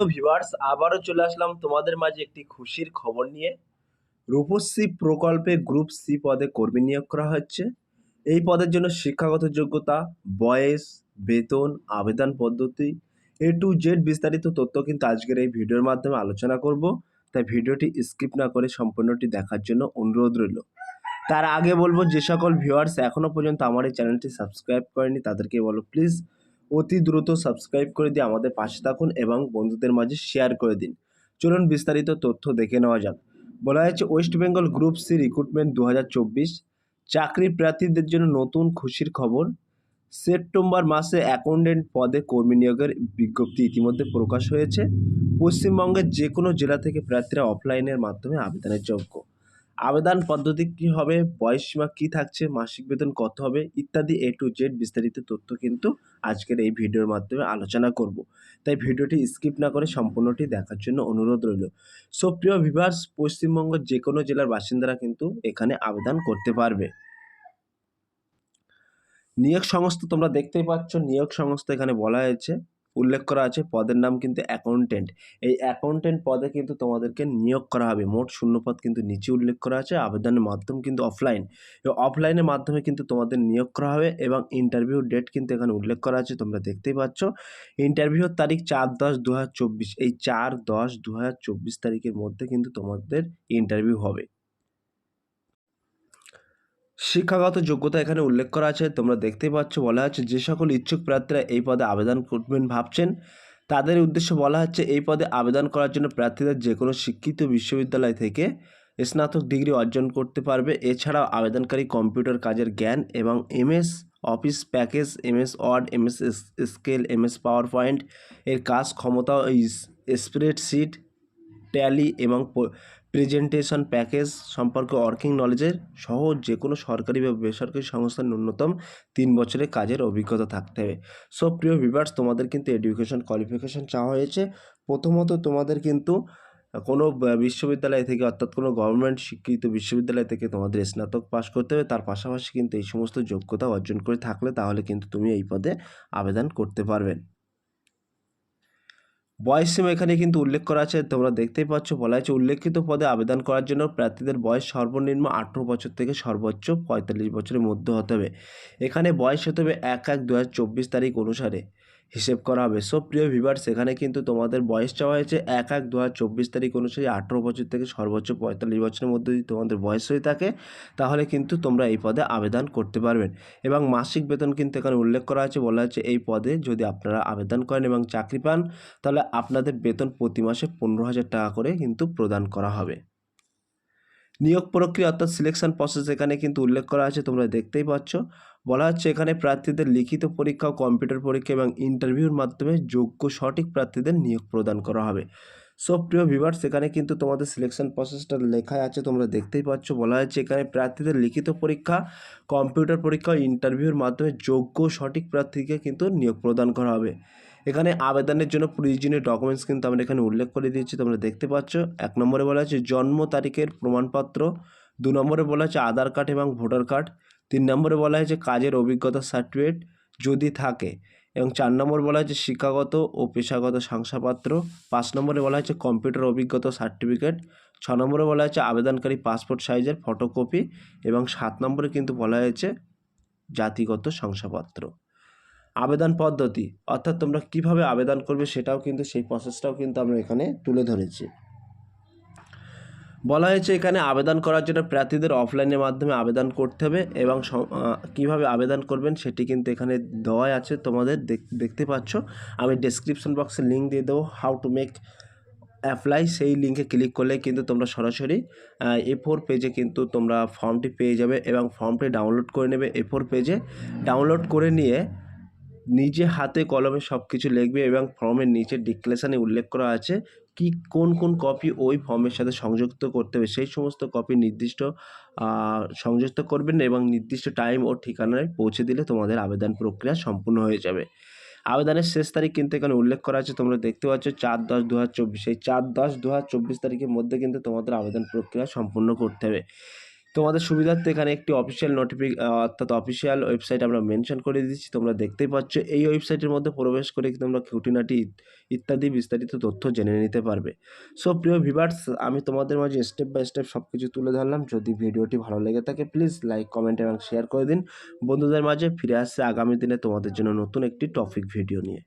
তো ভিউয়ার্স আবারও চলে আসলাম তোমাদের মাঝে একটি খুশির খবর নিয়ে। রূপশ্রী প্রকল্পে গ্রুপ সি পদে কর্মী নিয়োগ করা হচ্ছে। এই পদের জন্য শিক্ষাগত যোগ্যতা, বয়স, বেতন, আবেদন পদ্ধতি এ টু জেড বিস্তারিত তথ্য কিন্তু আজকের এই ভিডিওর মাধ্যমে আলোচনা করব। তাই ভিডিওটি স্কিপ না করে সম্পূর্ণটি দেখার জন্য অনুরোধ রইল। তার আগে বলব, যে সকল ভিউয়ার্স এখনও পর্যন্ত আমার এই চ্যানেলটি সাবস্ক্রাইব করেনি, তাদেরকে বলো প্লিজ অতি দ্রুত সাবস্ক্রাইব করে দিয়ে আমাদের পাশে থাকুন এবং বন্ধুদের মাঝে শেয়ার করে দিন। চলুন বিস্তারিত তথ্য দেখে নেওয়া যাক। বলা হয়েছে West Bengal group C recruitment দু হাজার চব্বিশ চাকরি প্রার্থীদের জন্য নতুন খুশির খবর। সেপ্টেম্বর মাসে অ্যাকাউন্টেন্ট পদে কর্মী নিয়োগের বিজ্ঞপ্তি ইতিমধ্যে প্রকাশ হয়েছে। পশ্চিমবঙ্গের যে কোনো জেলা থেকে প্রার্থীরা অফলাইনের মাধ্যমে আবেদনের যোগ্য। আবেদন পদ্ধতি কী হবে? বয়সসীমা কী থাকছে? মাসিক বেতন কত হবে? ইত্যাদি এ টু জেড বিস্তারিত তথ্য কিন্তু আজকের এই ভিডিওর মাধ্যমে আলোচনা করব। তাই ভিডিওটি স্কিপ না করে সম্পূর্ণটি দেখার জন্য অনুরোধ রইল। সো প্রিয় ভিভার্স পশ্চিমবঙ্গের যে কোনো জেলার বাসিন্দারা কিন্তু এখানে আবেদন করতে পারবে। নিয়োগ সংস্থা তোমরা দেখতেই পাচ্ছ, নিয়োগ সংস্থা এখানে বলা হয়েছে। উল্লেখ করা আছে, পদের নাম কিন্তু অ্যাকাউন্টেন্ট এই অ্যাকাউন্টেন্ট পদে কিন্তু তোমাদেরকে নিয়োগ করা হবে। মোট শূন্য পদ কিন্তু নিচে উল্লেখ করা আছে, আবেদনের মাধ্যম কিন্তু অফলাইন অফলাইনের মাধ্যমে কিন্তু তোমাদের নিয়োগ করা হবে এবং ইন্টারভিউ ডেট কিন্তু এখানে উল্লেখ করা আছে, তোমরা দেখতেই পাচ্ছ। ইন্টারভিউর তারিখ চার দশ দু এই চার দশ দু তারিখের মধ্যে কিন্তু তোমাদের ইন্টারভিউ হবে। শিক্ষাগত যোগ্যতা এখানে উল্লেখ করা আছে। তোমরা দেখতেই পাচ্ছ বলা হচ্ছে যে সকল ইচ্ছুক প্রার্থীরা এই পদে আবেদন করবেন ভাবছেন। তাদের উদ্দেশ্যে বলা হচ্ছে, এই পদে আবেদন করার জন্য প্রার্থীদের যে কোনো শিক্ষিত বিশ্ববিদ্যালয় থেকে স্নাতক ডিগ্রি অর্জন করতে পারবে। এছাড়াও আবেদনকারী কম্পিউটার কাজের জ্ঞান এবং MS Office package, MS Word, MS scale, MS PowerPoint এর কাজ ক্ষমতা স্প্রেডশিট, ট্যালি এবং প্রেজেন্টেশন প্যাকেজ সম্পর্কে ওয়ার্কিং নলেজের সহ যে কোনো সরকারি বা বেসরকারি সংস্থার ন্যূনতম তিন বছরের কাজের অভিজ্ঞতা থাকতে হবে। সো প্রিয় ভিভার্স তোমাদের কিন্তু এডুকেশন কোয়ালিফিকেশান চাওয়া হয়েছে। প্রথমত তোমাদের কিন্তু কোনো বিশ্ববিদ্যালয় থেকে অর্থাৎ কোনো গভর্নমেন্ট স্বীকৃত বিশ্ববিদ্যালয় থেকে তোমাদের স্নাতক পাশ করতে হবে। তার পাশাপাশি কিন্তু এই সমস্ত যোগ্যতা অর্জন করে থাকলে তাহলে কিন্তু তুমি এই পদে আবেদন করতে পারবেন বয়সসীমা এখানে কিন্তু উল্লেখ করা আছে। তোমরা দেখতেই পাচ্ছ, বলা হয়েছে উল্লেখিত পদে আবেদন করার জন্য প্রার্থীদের বয়স সর্বনিম্ন আঠেরো বছর থেকে সর্বোচ্চ পঁয়তাল্লিশ বছরের মধ্যে হতে হবে। এখানে বয়স হতে হবে এক এক দু তারিখ অনুসারে। হিসেব করা হবে। সব প্রিয় ভিভার্স এখানে কিন্তু তোমাদের বয়স চাওয়া হয়েছে এক এক দু হাজার চব্বিশ তারিখ অনুসারে আঠেরো বছর থেকে সর্বোচ্চ পঁয়তাল্লিশ বছরের মধ্যে যদি তোমাদের বয়স হয়ে থাকে, তাহলে কিন্তু তোমরা এই পদে আবেদন করতে পারবেন। এবং মাসিক বেতন কিন্তু এখানে উল্লেখ করা আছে। বলা হয়েছে এই পদে যদি আপনারা আবেদন করেন এবং চাকরি পান, তাহলে আপনাদের বেতন প্রতি মাসে পনেরো হাজার টাকা করে কিন্তু প্রদান করা হবে। নিয়োগ প্রক্রিয়া অর্থাৎ সিলেকশন প্রসেস এখানে কিন্তু উল্লেখ করা আছে, তোমরা দেখতেই পাচ্ছ। বলা হচ্ছে এখানে প্রার্থীদের লিখিত পরীক্ষা কম্পিউটার পরীক্ষা এবং ইন্টারভিউর মাধ্যমে যোগ্য সঠিক প্রার্থীদের নিয়োগ প্রদান করা হবে। সো প্রিয় ভিভার্স এখানে কিন্তু তোমাদের সিলেকশন প্রসেসটা লেখা আছে, তোমরা দেখতেই পাচ্ছ। বলা হয়েছে এখানে প্রার্থীদের লিখিত পরীক্ষা কম্পিউটার পরীক্ষা ইন্টারভিউর মাধ্যমে যোগ্য সঠিক প্রার্থীকে কিন্তু নিয়োগ প্রদান করা হবে। এখানে আবেদনের জন্য প্রয়োজনীয় ডকুমেন্টস কিন্তু আমরা এখানে উল্লেখ করে দিয়েছি, তোমরা দেখতে পাচ্ছ। এক নম্বরে বলা হচ্ছে জন্ম তারিখের প্রমাণপত্র, দু নম্বরে বলা হচ্ছে আধার কার্ড এবং ভোটার কার্ড, তিন নম্বরে বলা হয়েছে কাজের অভিজ্ঞতা সার্টিফিকেট যদি থাকে, এবং চার নম্বর বলা হয়েছে শিক্ষাগত ও পেশাগত শংসাপত্র, পাঁচ নম্বরে বলা হয়েছে কম্পিউটার অভিজ্ঞতা সার্টিফিকেট ছ নম্বরে বলা হয়েছে আবেদনকারী পাসপোর্ট সাইজের ফটোকপি এবং সাত নম্বরে কিন্তু বলা হয়েছে জাতিগত শংসাপত্র। আবেদন পদ্ধতি, অর্থাৎ তোমরা কীভাবে আবেদন করবে সেটাও কিন্তু, সেই প্রসেসটাও কিন্তু আমরা এখানে তুলে ধরেছি। বলা হয়েছে এখানে আবেদন করার জন্য প্রার্থীদের অফলাইনের মাধ্যমে আবেদন করতে হবে এবং কীভাবে আবেদন করবেন সেটি কিন্তু এখানে দেওয়াই আছে, তোমাদের দেখতে পাচ্ছ। আমি ডেসক্রিপশন বক্সে লিঙ্ক দিয়ে দেবো হাউ টু মেক অ্যাপ্লাই সেই লিঙ্কে ক্লিক করলে কিন্তু তোমরা সরাসরি এ ফোর পেজে কিন্তু তোমরা ফর্মটি পেয়ে যাবে এবং ফর্মটি ডাউনলোড করে নেবে। এ ফোর পেজে ডাউনলোড করে নিয়ে নিজে হাতে কলমে সব কিছু লিখবে এবং ফর্মের নিচে ডিক্লেশানে উল্লেখ করা আছে কি কোন কোন কপি ওই ফর্মের সাথে সংযুক্ত করতে হবে। সেই সমস্ত কপি নির্দিষ্ট সংযুক্ত করবেন এবং নির্দিষ্ট টাইম ও ঠিকানায় পৌঁছে দিলে তোমাদের আবেদন প্রক্রিয়া সম্পূর্ণ হয়ে যাবে। আবেদনের শেষ তারিখ কিন্তু এখানে উল্লেখ করা আছে, তোমরা দেখতে পাচ্ছ চার দশ দু হাজার চব্বিশ। এই চার দশ দু হাজার চব্বিশ তারিখের মধ্যে কিন্তু তোমাদের আবেদন প্রক্রিয়া সম্পূর্ণ করতে হবে। তোমাদের সুবিধার্থে এখানে একটি অফিসিয়াল নোটিফিক অর্থাৎ অফিসিয়াল ওয়েবসাইট আমরা মেনশন করে দিচ্ছি তোমরা দেখতেই পাচ্ছ, এই ওয়েবসাইটের মধ্যে প্রবেশ করে তোমরা খুঁটিনাটি ইত্যাদি বিস্তারিত তথ্য জেনে নিতে পারবে। সো প্রিয় ভিভার্স আমি তোমাদের মাঝে স্টেপ বাই স্টেপ সব কিছু তুলে ধরলাম। যদি ভিডিওটি ভালো লেগে থাকে প্লিজ লাইক কমেন্ট এবং শেয়ার করে দিন। বন্ধুদের মাঝে ফিরে আসছে আগামী দিনে তোমাদের জন্য নতুন একটি টপিক ভিডিও নিয়ে।